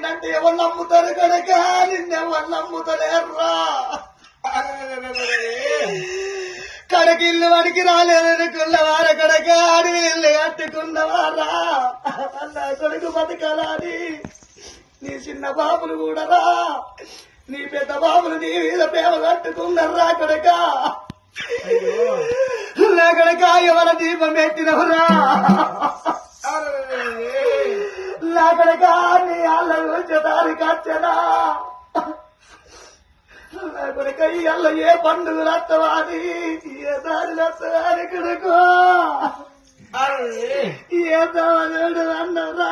ఎవరు నమ్ముతారు కనుక నిన్నెవరు నమ్ముతలేర్రా కడకిల్లు వాడికి రాలేదనుకున్న వార కడక అడవి ఇల్లు కట్టుకున్నవారా? నా కొడుకు బతకాలని నీ చిన్న బాబులు కూడా రా. నీ పెద్ద బాబులు నీ మీద ప్రేమ కట్టుకున్నారా కడక నా ఎవర దీపం పెట్టినవరా నా కయ్యల్ల ఏ పండుగ రాత్తవాది ఏ దారి రత్తవాది ఏ దాడు అన్న రా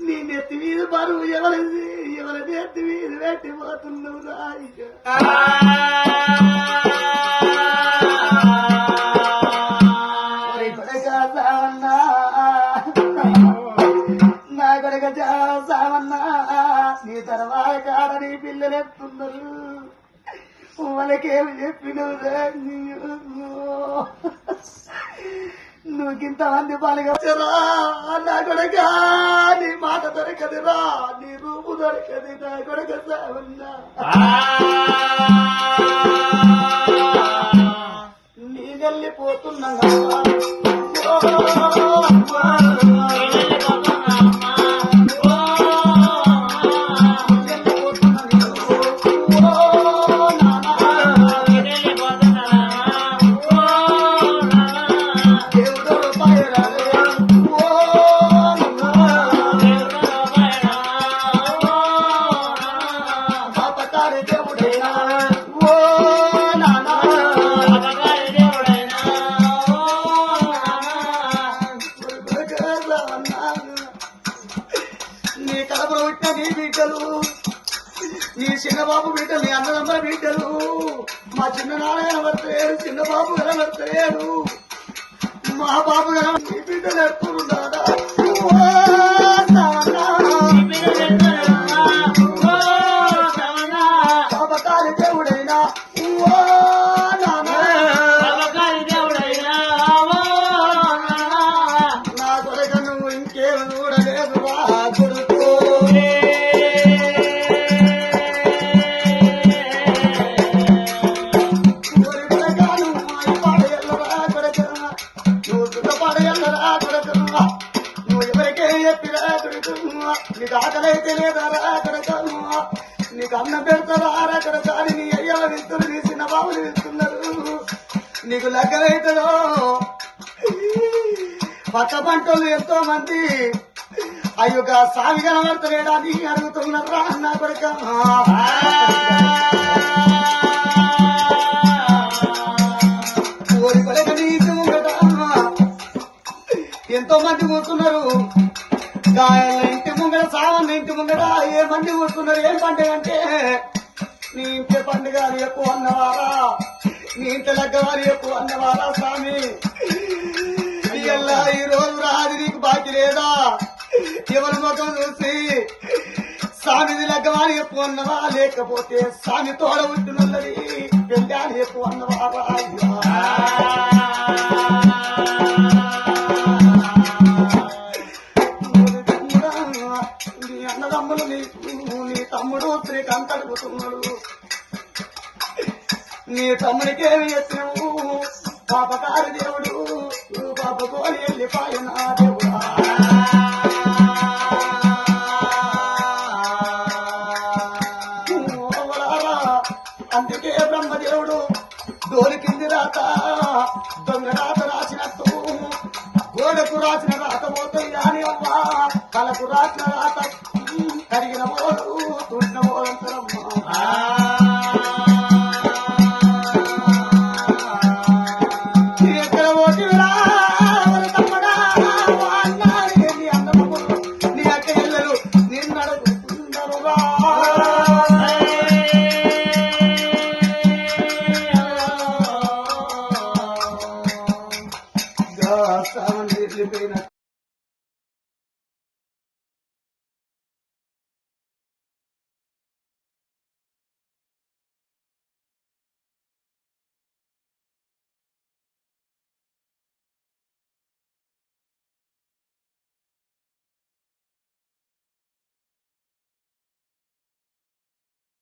నీ నెత్తి మీద బరువు ఎవరిది? ఎవరి నెత్తి మీద పెట్టిపోతున్నావు రాయిగా పిల్లలేస్తున్నారు నీ వాళ్ళకేమి చెప్పినవురా నువ్వుకింత మంది పాలుగా నా కొడకా నీ మాట దొరకదురా నీ రూపు దొరకది నా కొడక సావన్నా నీ కడపలో నీ బిడ్డలు నీ చిన్నబాబు బిడ్డలు నీ అన్నదమ్మ బిడ్డలు మా చిన్న నాన్న కనబడతాడు చిన్న బాబు కనబడతాడు మా బాబు కనబడ నీ బిడ్డలు ఎత్తుకున్నాడా ఆకలైతే లేదరా నీకు అన్నం పెడతారు రా కొరక నీ అయ్యల విత్తులు నీ చిన్న బాబులు విస్తున్నారు నీకు లెక్కలైతుందో? పక్క పంటలు ఎంతో మంది అయ్యో సామి కనబడతలేడా అని అడుగుతున్నారా అన్న కొడుక? ఎంతో మంది కూర్చున్నారు గాయాలు ఇంటి ముంగట ఏ మంది కూర్చున్నారు ఏం పండుగ అంటే నీ ఇంటి పండుగ ఎక్కువ అన్నవారా? నీ ఇంటి లగ్గవారు ఎక్కువ అన్నవారా స్వామి? ఇయ్యల్లా ఈ రోజు రాదు నీకు బాకీ లేదా? ఎవరి ముఖం చూసి? స్వామిది లగ్గవాని ఎక్కువ అన్నవా లేకపోతే స్వామి తోడ ఉంటున్నది పెళ్ళాని ఎక్కువ అన్నవా? నీ అన్నదమ్ములు నీకు నీ తమ్ముడు శ్రీకాంత్ అడుగుతున్నాడు నీ తమ్ముడికేమి ఎత్తినవు పాపకారి దేవుడు పాప కోలి వెళ్ళిపోయిన దేవుడా. అందుకే బ్రహ్మదేవుడు దోరికి కరిగిన పోడు